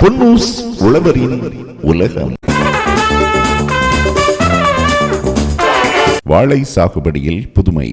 பொன்னூஸ் உழவரின் உலகம். வாழை சாகுபடியில் புதுமை.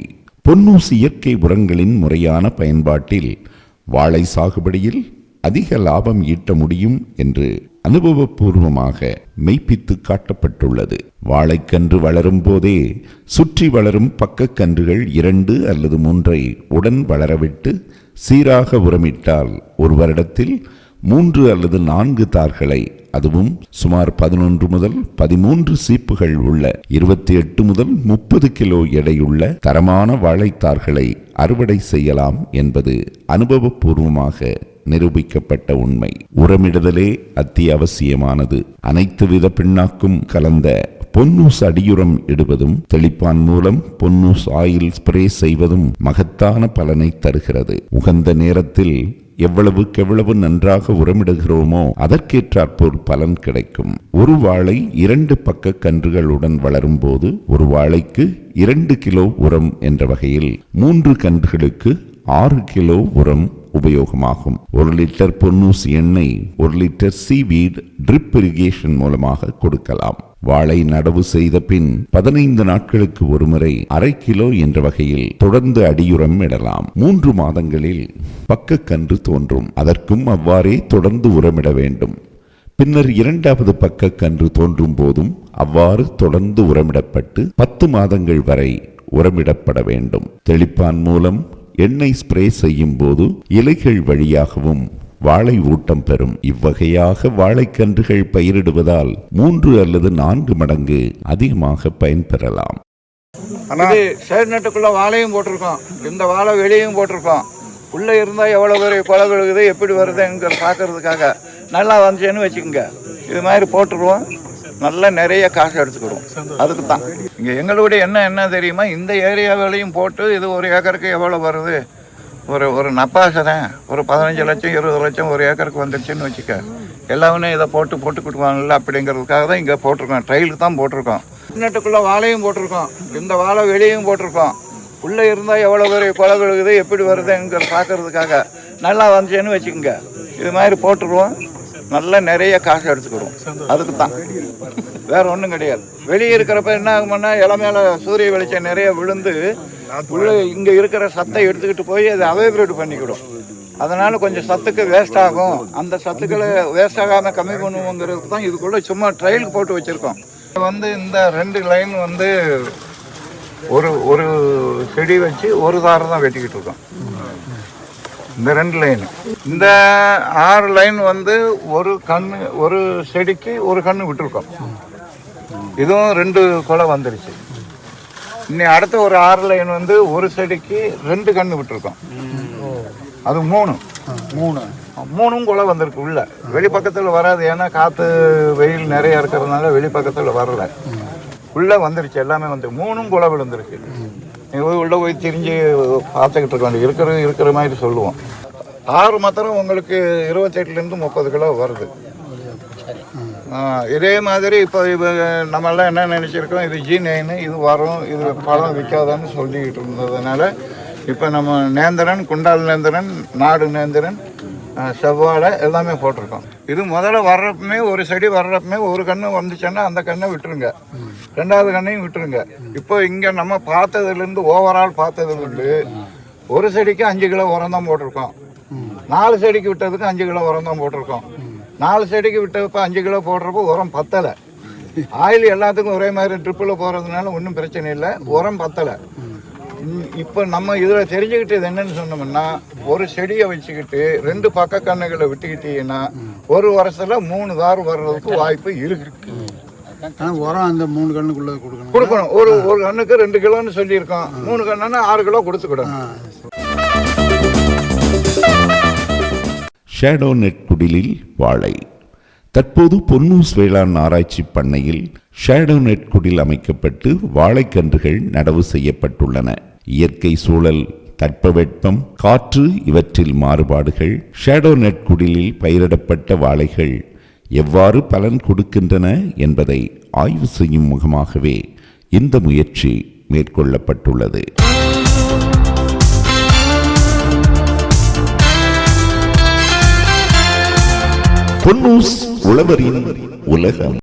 பொன்னூஸ் இயற்கை உரங்களின் முறையான பயன்பாட்டில் வாழை சாகுபடியில் அதிக லாபம் ஈட்ட முடியும் என்று அனுபவபூர்வமாக மெய்ப்பித்து காட்டப்பட்டுள்ளது. வாழைக்கன்று வளரும் போதே சுற்றி வளரும் பக்கக்கன்றுகள் இரண்டு அல்லது மூன்றை உடன் வளரவிட்டு சீராக உரமிட்டால் ஒரு வருடத்தில் மூன்று அல்லது நான்கு தார்களை அதுவும் சுமார் பதினொன்று முதல் பதிமூன்று சீப்புகள் உள்ள இருபத்தி எட்டு முதல் முப்பது கிலோ எடையுள்ள தரமான வாழைத்தார்களை அறுவடை செய்யலாம் என்பது அனுபவபூர்வமாக நிரூபிக்கப்பட்ட உண்மை. உரமிடுதலே அத்தியாவசியமானது. அனைத்து வித பிண்ணாக்கும் கலந்த பொன்னூஸ் அடியுரம் இடுவதும் தெளிப்பான் மூலம் பொன்னூஸ் ஆயில் ஸ்ப்ரே செய்வதும் மகத்தான பலனை தருகிறது. உகந்த நேரத்தில் எவ்வளவுக்கெவ்வளவு நன்றாக உரமிடுகிறோமோ அதற்கேற்றாற்போல் பலன் கிடைக்கும். ஒரு வாழை இரண்டு பக்க கன்றுகளுடன் வளரும் போது ஒரு வாழைக்கு இரண்டு கிலோ உரம் என்ற வகையில் மூன்று கன்றுகளுக்கு ஆறு கிலோ உரம் உபயோகமாகும். ஒரு லிட்டர் பொன்னூசி எண்ணெய் ஒரு லிட்டர் சீவீட் ட்ரிப் இரிகேஷன் மூலமாக கொடுக்கலாம். வாழை நடவு செய்த பின் பதினைந்து நாட்களுக்கு ஒருமுறை அரை கிலோ என்ற வகையில் தொடர்ந்து அடியுரம் இடலாம். மூன்று மாதங்களில் பக்கக்கன்று தோன்றும். அதற்கும் அவ்வாறே தொடர்ந்து உரமிட வேண்டும். பின்னர் இரண்டாவது பக்க கன்று தோன்றும் போதும் அவ்வாறு தொடர்ந்து உரமிடப்பட்டு பத்து மாதங்கள் வரை உரமிடப்பட வேண்டும். தெளிப்பான் மூலம் எண்ணெய் ஸ்ப்ரே செய்யும் போது இலைகள் வழியாகவும் வாழை ஊட்டம் பெறும். இவ்வகையாக வாழைக்கன்றுகள் பயிரிடுவதால் மூன்று அல்லது நான்கு மடங்கு அதிகமாக பயன்பெறலாம் இது சேர் நட்டுக்குள்ள வாழையும் போட்டிருக்கோம். இந்த வாழை வெளியும் போட்டிருக்கோம். உள்ளே இருந்தால் எவ்வளோ பெரிய கொலை விழுகுது எப்படி வருதுங்கிற பார்க்கறதுக்காக நல்லா வந்துச்சுன்னு வச்சுக்கோங்க. இது மாதிரி போட்டுருவோம். நல்லா நிறைய காசு எடுத்துக்கிடுவோம். அதுக்கு தான் இங்கே எங்களுடைய என்ன என்ன தெரியுமா? இந்த ஏரியாவிலையும் போட்டு இது ஒரு ஏக்கருக்கு எவ்வளோ வருது? ஒரு ஒரு நப்பாசை தான். ஒரு பதினஞ்சு லட்சம் இருபது லட்சம் ஒரு ஏக்கருக்கு வந்துடுச்சுன்னு வச்சுக்க. எல்லாமே இதை போட்டு போட்டுக்கிட்டுவாங்கல்ல அப்படிங்கிறதுக்காக தான் இங்கே போட்டிருக்கோம். ட்ரையலுக்கு தான் போட்டிருக்கோம். நட்டுக்குள்ளே வாழையும் போட்டிருக்கோம். இந்த வாழை வெளியும் போட்டிருக்கோம். உள்ளே இருந்தால் எவ்வளோ பெரிய கொலை விழுகுது எப்படி வருதுங்கிற பார்க்கறதுக்காக நல்லா வந்துச்சுன்னு வச்சுக்கோங்க. இது மாதிரி போட்டுருவோம். நல்லா நிறைய காசு எடுத்துக்கிடுவோம் அதுக்கு தான். வேறு ஒன்றும் கிடையாது. வெளியே இருக்கிறப்ப என்ன ஆகும்னா இலை மேலே சூரிய வெளிச்சம் நிறைய விழுந்து உள்ள இங்கே இருக்கிற சத்தை எடுத்துக்கிட்டு போய் அதை அவைப்ரேட் பண்ணிக்கிடும். அதனால் கொஞ்சம் சத்துக்கு வேஸ்ட் ஆகும். அந்த சத்துக்களை வேஸ்ட் ஆகாமல் கம்மி பண்ணுவோங்கிறதுக்கு தான் இதுக்குள்ளே சும்மா ட்ரையலுக்கு போட்டு வச்சுருக்கோம். வந்து இந்த ரெண்டு லைன் வந்து ஒரு ஒரு செடி வச்சு ஒரு தாரம் தான் வெட்டிக்கிட்டு இருக்கோம். இந்த ரெண்டு லைன் இந்த ஆறு லைன் வந்து ஒரு கண்ணு ஒரு செடிக்கு ஒரு கண்ணு விட்டுருக்கோம். இதுவும் ரெண்டு கொலை வந்துருச்சு. இன்னி அடுத்த ஒரு ஆறு லைன் வந்து ஒரு செடிக்கு ரெண்டு கண்ணு விட்டுருக்கோம். அது மூணு. மூணு. மூணும் கொலை வந்திருக்கு உள்ள. வெளி பக்கத்தில் வராது. ஏன்னா காற்று வெயில் நிறைய இருக்கிறதுனால வெளி பக்கத்தில் வரல. உள்ள வந்துருச்சு. எல்லாமே வந்து மூணும் கொலை விழுந்திருக்கு. நீ போய் உள்ள போய் திரிஞ்சு பார்த்துக்கிட்டு இருக்க வேண்டிய இருக்கிற இருக்கிற மாதிரி சொல்லுவோம். ஆறு மாத்திரம் உங்களுக்கு இருபத்தெட்டுலேருந்து முப்பது கிலோ வருது. இதே மாதிரி இப்போ இப்போ நம்மளாம் என்ன நினச்சிருக்கோம்? இது ஜி நைனு இது வரும் இது பழம் விற்காதான்னு சொல்லிக்கிட்டு இருந்ததுனால இப்போ நம்ம நேந்திரன் குண்டால் நேந்திரன் நாடு நேந்திரன் செவ்வாழை எல்லாமே போட்டிருக்கோம். இது முதல்ல வர்றப்பமே ஒரு செடி வர்றப்பமே ஒரு கன்று வந்துச்சுன்னா அந்த கண்ணை விட்டுருங்க. ரெண்டாவது கண்ணையும் விட்டுருங்க. இப்போ இங்கே நம்ம பார்த்ததுலேருந்து ஓவரால் பார்த்ததுலேருந்து ஒரு செடிக்கு அஞ்சு கிலோ உரம் தான் போட்டிருக்கோம். நாலு செடிக்கு விட்டதுக்கு அஞ்சு கிலோ உரம் தான் போட்டிருக்கோம். நாலு செடிக்கு விட்டப்ப அஞ்சு கிலோ போடுறப்போ உரம் பத்தலை. ஆயில் எல்லாத்துக்கும் ஒரே மாதிரி ட்ரிப்பில் போகிறதுனால ஒன்றும் பிரச்சனை இல்லை. உரம் பத்தலை. இப்போ நம்ம இதில் தெரிஞ்சுக்கிட்டது என்னன்னு சொன்னோம்னா ஒரு செடியை வச்சுக்கிட்டு ரெண்டு பக்க கண்ணுகளை விட்டுக்கிட்டீங்கன்னா ஒரு வருஷத்துல மூணு தார் வர்றதுக்கு வாய்ப்பு இருக்கு. ஆனால் உரம் அந்த மூணு கண்ணுக்குள்ளே கொடுக்கணும். கொடுக்கணும். ஒரு ஒரு கண்ணுக்கு ரெண்டு கிலோன்னு சொல்லியிருக்கோம். மூணு கண்ணுன்னா ஆறு கிலோ கொடுத்துக்கிடணும். ஷேடோ நெட் குடிலில் வாழை. தற்போது பொன்னூஸ் வேளாண் ஆராய்ச்சி பண்ணையில் ஷேடோ நெட் குடில் அமைக்கப்பட்டு வாழைக்கன்றுகள் நடவு செய்யப்பட்டுள்ளன. இயற்கை சூழல் தட்பவெட்பம் காற்று இவற்றில் மாறுபாடுகள் ஷேடோ நெட் குடிலில் பயிரிடப்பட்ட வாழைகள் எவ்வாறு பலன் கொடுக்கின்றன என்பதை ஆய்வு செய்யும் முகமாகவே இந்த முயற்சி மேற்கொள்ளப்பட்டுள்ளது. பொன்னூஸ் உழவரின் உலகம்.